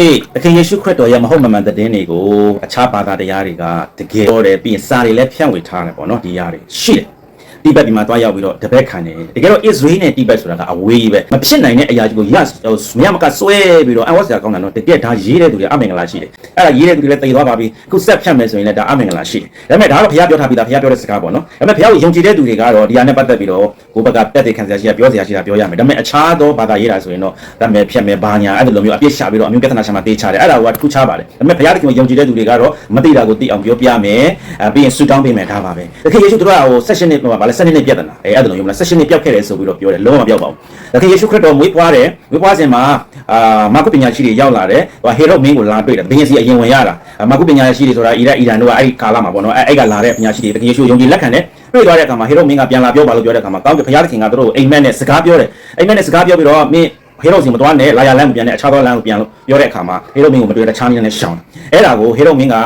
အေးအခင်ယေရှုခရစ်တော်ရဲ့မဟုတ်မမှန်သတင်းတွေကိုအခြားဘာသာတရားတွေကတကယ်တော့တယ်ပြီးရင်စာတွေလည်းဖြန့်ဝေထားတယ်ပေါ့နော်ဒီရားတွေရှိတယ် တိဘက်ဒီမှာတွားရောက်ပြီးတော့တပည့်ခံတယ်တကယ်တော့ Israel နဲ့တိဘက်ဆိုတာကအဝေးကြီးပဲမဖြစ်နိုင်တဲ့အရာကြီးကိုရမရမကဆွဲပြီးတော့အဝတ်စရာကောင်းတာနော်တကယ်ဒါရေးတဲ့သူတွေအမင်္ဂလာရှိတယ်အဲ့ဒါရေးတဲ့သူတွေလည်းတည်သွားပါပြီအခုဆက်ဖြန့်မယ်ဆိုရင်လည်းဒါအမင်္ဂလာရှိတယ်ဒါပေမဲ့ဒါကတော့ဘုရားပြောထားပြီးသားဘုရားပြောတဲ့စကားပေါ့နော်ဒါပေမဲ့ဘုရားကိုယုံကြည်တဲ့သူတွေကတော့ဒီဟာနဲ့ပတ်သက်ပြီးတော့ကိုယ့်ဘက်ကတက်တဲ့ခံစရာရှိတာပြောစရာရှိတာပြောရမယ်ဒါပေမဲ့အခြားသောဘာသာရေးတာဆိုရင်တော့ဒါပေမဲ့ဖြတ်မယ်ဘာညာအဲ့လိုမျိုးအပြစ်ရှာပြီးတော့အမျိုးပြဿနာရှာမှတေးချတယ်အဲ့ဒါကတစ်ခုချပါတယ်ဒါပေမဲ့ဘုရားသခင်ကိုယုံကြည်တဲ့သူတွေကတော့မသိတာကိုသိအောင်ပြောပြမယ်အဲပြီးရင်ဆူတောင်းပေးမယ်ဒါပါပဲတခင်ယေရှုတို့ကဟို16နှစ်ဟိုဗာလဲ16နှစ်ပြဿနာအဲအဲ့ဒါလိုမျိုးမလား16နှစ်ပြောက်ခဲ့တယ်ဆိုပြီးတော့ပြောတယ်လုံးဝမပြောက်ပါဘူးတခင်ယေရှုခရစ်တော်မွေးဖွားတယ်မွေးဖွားစဉ်မှာအာမာကုပညာရှိတွေရောက်လာတယ်ဟိုဟေရုမင်းကိုလာတွေ့တယ်ဘုရင်စီအရင်ဝင်ရတာမာကုပညာရှိတွေဆိုတာအီရတ်အီရန်တို့ကအဲ့ဒီကာလမှာပေါ့နော်အဲ့အဲ့ကလာတဲ့ပညာရှိတွေတခင်ယေရှုယုံကြည်လက်ခံတယ်တွေ့သွားတဲ့အခါမှာဟေရုမင်းကပြန်လာပြောပါလို့ပြောတဲ့အခါမှာကောင်းကင်ဘုရားသခင်ကတို့ကိုအိမ်မက်နဲ့စကားပြောတယ်အိမ်မက်နဲ့စကားပြောပြီးတော့မင်းဟေရုစီမတော်နဲ့လာရလမ်းကိုပြန်တဲ့အခြားသောလမ်းကိုပြန်လို့ပြောတဲ့အခါမှာဟေရုမင်းကိုမတွေ့တဲ့ခြားနည်းနဲ့ရှောင်တယ်အဲ့ဒါကိုဟေရုမင်းက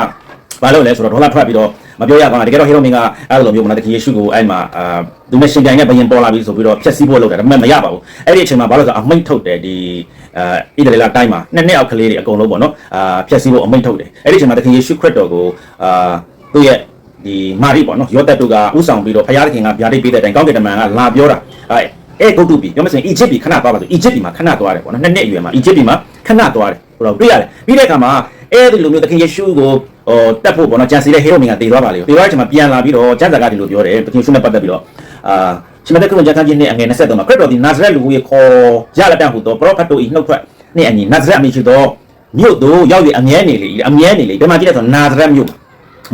ဘာလို့လဲဆိုတော့ဒေါ်လာထွက်ပြီးတော့ မပြောရကောင်းတာတကယ်တော့ဟေရုမင်းကအဲ့လိုမျိုးမလားတခင်ယေရှုကိုအဲ့မှာအာသူနဲ့ရှင်ပြိုင်နဲ့ဘယင်ပေါ်လာပြီဆိုပြီးတော့ဖျက်ဆီးဖို့လုပ်တယ်ဒါပေမဲ့မရပါဘူးအဲ့ဒီအချိန်မှာဘာလို့ဆိုအမိတ်ထုတ်တယ်ဒီအာဣဒရေလတိုင်းမှာနှစ်နှစ်အောက်ကလေးတွေအကုန်လုံးပေါ့နော်အာဖျက်ဆီးဖို့အမိတ်ထုတ်တယ်အဲ့ဒီအချိန်မှာတခင်ယေရှုခရစ်တော်ကိုအာသူ့ရဲ့ဒီမာရိပေါ့နော်ယောသက်တို့ကဥဆောင်ပြီးတော့ဘုရားသခင်ကဗျာဒိတ်ပေးတဲ့အတိုင်းကောင်းကင်တမန်ကလာပြောတာအဲအဲဂုတ်တုပြီပြောမစင်အီဂျစ်ပြီခဏသွားပါဆိုအီဂျစ်ပြီမှာခဏသွားတယ်ပေါ့နော်နှစ်နှစ်အရွယ်မှာအီဂျစ်ပြီမှာခဏသွားတယ်ဟိုတော့တွေ့ရတယ်ပြီးတဲ့အခါမှာအဲဒီလိုမျိုးသခင်ယေရှုကို ဟိုတက်ဖို့ပေါ့နော်ဂျန်စီတဲ့ဟေရိုမင်ကတည်သွားပါလေတည်သွားတဲ့အချိန်မှာပြန်လာပြီးတော့ဂျန်ဇာကဒီလိုပြောတယ်သခင်ယေရှုနဲ့ပတ်သက်ပြီးတော့အာရှင်မသက်ခရစ်ဂျန်ခန်းကြီးနဲ့အငယ်23မှာခရစ်တော်ဒီနာဇရက်လူကိုခေါ်ရလက်တန်ဟူသောပရောဖက်တို့ဤနှုတ်ထွက်နှင့်အညီနာဇရက်အမည်ရှိသောမြို့သို့ရောက်၍အမြဲနေလေအမြဲနေလေဒီမှာကြည့်တဲ့ဆိုနာဇရက်မြို့မှာ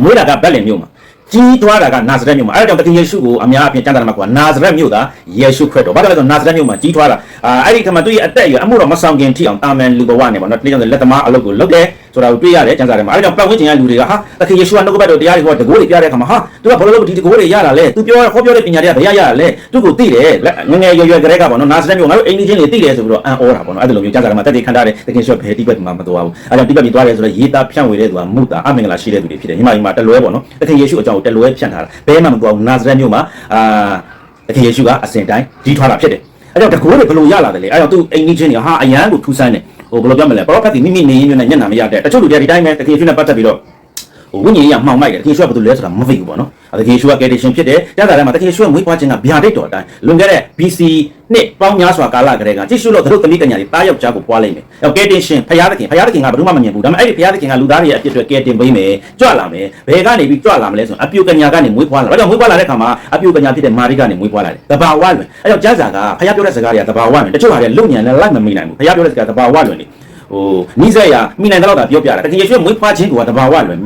မွေးတာကဗက်လင်မြို့မှာကြီးထွားတာကနာဇရက်မြို့မှာအဲ့ဒါကြောင့်တခင်ယေရှုကိုအများအပြားကျမ်းစာမှာကနာဇရက်မြို့သားယေရှုခရစ်တော်ဘာလို့လဲဆိုနာဇရက်မြို့မှာကြီးထွားတာအာအဲ့ဒီခါမှာသူ့ရဲ့အသက်အရွယ်အမှုတော်မဆောင်ခင်ထိအောင်တာမန်လူဘဝနဲ့ပေါ့နော်တကယ်ကြောင့်လက်သမားအလုပ်ကိုလုပ်တယ်ဆိုတာကိုတွေ့ရတယ်ကျမ်းစာထဲမှာအဲ့ဒါကြောင့်ပတ်ဝန်းကျင်ကလူတွေကဟာတခင်ယေရှုကနှုတ်ကပတ်တော်တရားတွေဟောတကိုးတွေပြတဲ့အခါမှာဟာသူကဘာလို့လို့ဒီတကိုးတွေရတာလဲသူပြောဟောပြောတဲ့ပညာတွေကဘယ်ရရလဲသူကိုသိတယ်ငငယ်ရွယ်ရွယ်ကလေးကပေါ့နော်နာဇရက်မြို့ငါတို့အိမ်ကြီးချင်းတွေသိတယ်ဆိုပြီးတော့အံ့ဩတာပေါ့နော်အဲ့ဒါလိုမျိုးကျမ်းစာထဲမှာတက်တည်ခံထားတယ်တခင်ယေရှုဘယ်တိပတ်ဒီမှာမတော်ဘူးအဲ့ကြောင့်တိပတ်ပြီးသွားတယ်ဆိုတော့ရေးသားဖြန့်ဝေတဲ့သူကမုတာအမင်္ဂလာရှိတဲ့သူတွေဖြစ်တယ်ညီမညီမတလွဲပေါ့နော်တခင်ယေရှုအကြောင်းကိုတလွဲဖြန့်ထားတာဘယ်မှမတော်ဘူးနာဇရက်မြို့မှာအာတခင်ယေရှုကအစဉ်တိုင်းကြီးထွားတာဖြစ်တယ်အဲ့ကြောင့်တကိုးတွေဘယ်လိုရလာတယ်လဲအဲ့ကြောင့်သူအိမ်ကြီးချင်းတွေဟာအရန်ကိုထူးဆန်းတယ် ဟိုဘယ်လိုပြောမလဲပရောဖက်ဒီမိမိနေရင်းနဲ့ညံ့နာမရတဲ့တချို့လူတွေဒီတိုင်းပဲတခင်ယေရှုနဲ့ပတ်သက်ပြီးတော့ဟို ဝိညာဉ်ကြီးကမှောင်မိုက်တယ်တခင်ယေရှုကဘာလို့လဲဆိုတာမသိဘူးပေါ့နော်တခင်ယေရှုကကယ်တင်ရှင်ဖြစ်တယ်ကျမ်းစာထဲမှာတခင်ယေရှုရဲ့မွေးဖွားခြင်းကဗျာဒိတ်တော်အတိုင်းလွန်ခဲ့တဲ့ BC နှစ်ပေါင်းများစွာကာလကတည်းကကြည့်ရှုလို့သူတို့သမီးကညာတွေတားယောက်ျားကိုပွားလိုက်မယ်။အဲကယ်တင်ရှင်ဖခင်သခင်ဖခင်သခင်ကဘယ်သူမှမမြင်ဘူးဒါပေမဲ့အဲ့ဒီဖခင်သခင်ကလူသားတွေရဲ့အဖြစ်အတွက်ကယ်တင်ပေးမယ်ကြွလာမယ်ဘယ်ကနေပြီးကြွလာမလဲဆိုရင်အပြူကညာကနေမွေးဖွားလာ။ဒါကြောင့်မွေးဖွားလာတဲ့ခါမှာအပြူကညာဖြစ်တဲ့မာရိကနေမွေးဖွားလာတယ်။တဘာဝလွင်။အဲကြောင့်ကျမ်းစာကဖခင်ပြောတဲ့စကားတွေကတဘာဝလွင်။တချို့ဟာတွေလုံညံနဲ့လိုက်မမိနိုင်ဘူး။ဖခင်ပြောတဲ့စကားတဘာဝလွင်နေဟိုနိစ္စရာမိနိုင်တဲ့လောက်တာပြောပြတာတကယ်ယေရှုမွေးဖွားခြင်းကတဘာဝလွင်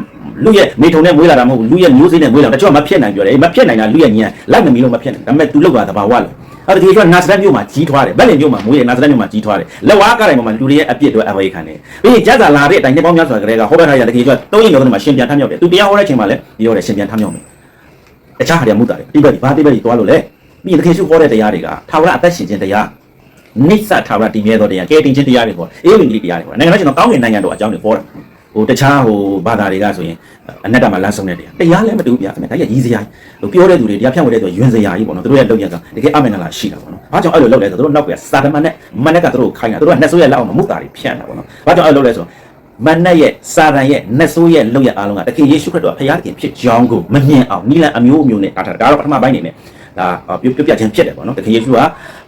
လူရဲ့မိထုံနဲ့မွေးလာတာမဟုတ်ဘူးလူရဲ့မျိုးစေ့နဲ့မွေးလာတချို့မဖြစ်နိုင်ပြောတယ်မဖြစ်နိုင်တာလူရဲ့ညံလိုက်မမီလို့မဖြစ်နိုင်ဒါပေမဲ့ तू လောက်တာတဘာဝလွင်အဲ့ဒီကနာဇရက်မြို့မှာကြီးထွားတယ်ဗက်လင်မြို့မှာမွေးတယ်နာဇရက်မြို့မှာကြီးထွားတယ်လက်ဝါးကားတိုင်းမှာလူတွေရဲ့အပြစ်တွေအဝေးခံတယ်ပြီးရင်ကျမ်းစာလာတဲ့အတိုင်းနှစ်ပေါင်းများစွာကလေးကဟောပြထားရတဲ့တကယ်ကသုံးရင်လုံးမှာရှင်ပြန်ထမြောက်တယ်သူတရားဟောတဲ့အချိန်မှာလည်းပြောတယ်ရှင်ပြန်ထမြောက်မယ်တခြားဟာတွေမမှုတာတယ်တိဘက်ဘာတိဘက်ကြီးသွားလို့လဲပြီးရင်တကယ်ရှုဟောတဲ့တရားတွေကထာဝရအသက်ရှင်ခြင်းတရားနိစ္စထာဝရတည်မြဲသောတရားကဲတင်ခြင်းတရားတွေပေါ့အေးဝင်ကြီးတရားတွေပေါ့နိုင်ငံတော်ကျွန်တော်ကောင်းကင်နိုင်ငံတော်အကြောင်းတွေဟောတာ ဟိုတခြားဟိုဘာသာတွေကဆိုရင်အနက်တမှာလမ်းဆုံးတဲ့တရားတရားလည်းမတူဘူးဗျာခင်ဗျာဒါကြီးစရာဟိုပြောတဲ့သူတွေတရားဖြန့်ဝေတဲ့သူယွင်စရာကြီးပေါ့နော်သူတို့ရဲ့လုပ်ရကတကယ်အမင်္ဂလာရှိတာပေါ့နော်ဘာကြောင့်အဲ့လိုလုပ်လဲဆိုတော့သူတို့နောက်ကစာတမန်နဲ့မနက်ကသူတို့ခိုင်းတာသူတို့ကနှစ်ဆိုးရဲ့လက်အောင်မမှုတာတွေဖြန့်တာပေါ့နော်ဘာကြောင့်အဲ့လိုလုပ်လဲဆိုမနက်ရဲ့စာတန်ရဲ့နှစ်ဆိုးရဲ့လုပ်ရအားလုံးကတကယ်ယေရှုခရစ်တော်ဖခင်ခင်ဖြစ်ကြောင်းကိုမမြင်အောင်နိလန်အမျိုးမျိုးနဲ့တာတာဒါတော့ပထမပိုင်းနေနဲ့ ဒါပြပြပြခြင်းဖြစ်တယ်ပေါ့နော်တကယ်ယေရှုက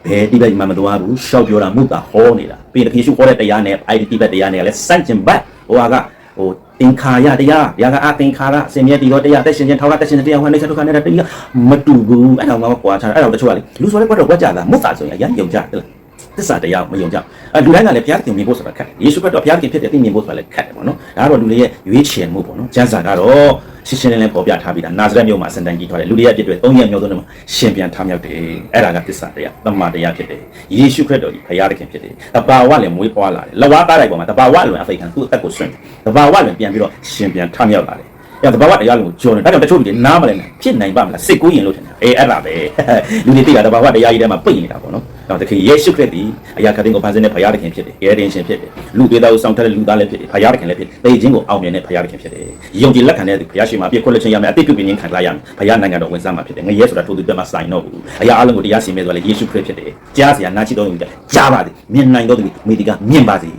ဘယ်တိဘက်မှမသွားဘူးရှောက်ပြောတာမှုတာဟောနေတာပြီးရင်တကယ်ယေရှုဟောတဲ့တရားနဲ့အဲ့ဒီတိဘက်တရားနဲ့လည်းစန့်ကျင်ဘတ်ဟိုဟာကဟိုသင်္ခါရတရားဗျာကအသင်္ခါရအစင်မြဲတည်တော့တရားတက်ရှင်ချင်းထောက်ရတက်ရှင်တရားဟောနေချက်ဒုက္ခနဲ့တရားမတူဘူးအဲ့တော့ငါကွာချာအဲ့တော့တချို့ကလေလူဆိုလည်းကွက်တော့ကွက်ကြတာမုတ်တာဆိုရင်အရင်ယုံကြတယ် သစ္စာတရားမယုံကြအဲလူတိုင်းကလည်းဘုရားသခင်မြင်ဖို့ဆိုတာခက်တယ်ယေရှုခရစ်တော်ဘုရားသခင်ဖြစ်တဲ့သိမြင်ဖို့ဆိုတာလည်းခက်တယ်ပေါ့နော်ဒါကတော့လူတွေရဲ့ရွေးချယ်မှုပေါ့နော်ကျမ်းစာကတော့ရှင်းရှင်းလင်းလင်းပေါ်ပြထားပြီးတာနာဇရက်မြို့မှာစံတန်ကြီးထွားတယ်လူတွေရဲ့အပြစ်တွေ၃ရက်မျိုးသုံးတယ်မှာရှင်ပြန်ထမြောက်တယ်အဲ့ဒါကသစ္စာတရားတမန်တရားဖြစ်တယ်ယေရှုခရစ်တော်ကြီးဘုရားသခင်ဖြစ်တယ်တဘာဝလည်းမွေးပွားလာတယ်လဝါသားတိုင်းပေါ်မှာတဘာဝလွန်အဖိတ်ခံသူ့အသက်ကိုဆွင့်တယ်တဘာဝလွန်ပြန်ပြီးတော့ရှင်ပြန်ထမြောက်လာတယ်အဲ့ဒါဘာဝတရားလုံးကိုကြော်တယ်ဒါကြောင့်တချို့လူတွေနားမလဲနဲ့ဖြစ်နိုင်ပါမလားစစ်ကူးရင်လို့ထင်တယ်အေးအဲ့ဒါပဲလူတွေသိတာတဘာဝတရားကြီးထဲမှာပိတ်နေတာပေါ့နော် တော့တခင်ယေရှုခရစ်ဒီအရာခတ်တင်ကိုဖန်ဆင်းတဲ့ဘုရားသခင်ဖြစ်တယ်ကယ်တင်ရှင်ဖြစ်တယ်လူသေးသားကိုစောင့်ထတဲ့လူသားလည်းဖြစ်တယ်ဘုရားသခင်လည်းဖြစ်တယ်သိခြင်းကိုအောင်မြင်တဲ့ဘုရားသခင်ဖြစ်တယ်ယုံကြည်လက်ခံတဲ့သူဘုရားရှင်မှာပြည့်ခွက်လက်ချင်းရမယ်အတိတ်ပြုပြင်ခြင်းခံလာရမယ်ဘုရားနိုင်ငံတော်ဝင်စားမှာဖြစ်တယ်ငရဲဆိုတာထို့သူတက်မှာစိုင်တော့ဘူးအရာအလုံးကိုတရားရှင်မြဲဆိုလည်းယေရှုခရစ်ဖြစ်တယ်ကြားစရာနာချစ်တော်သူကြားပါသည်မြင်နိုင်တော်သူမိဒီကမြင်ပါစေ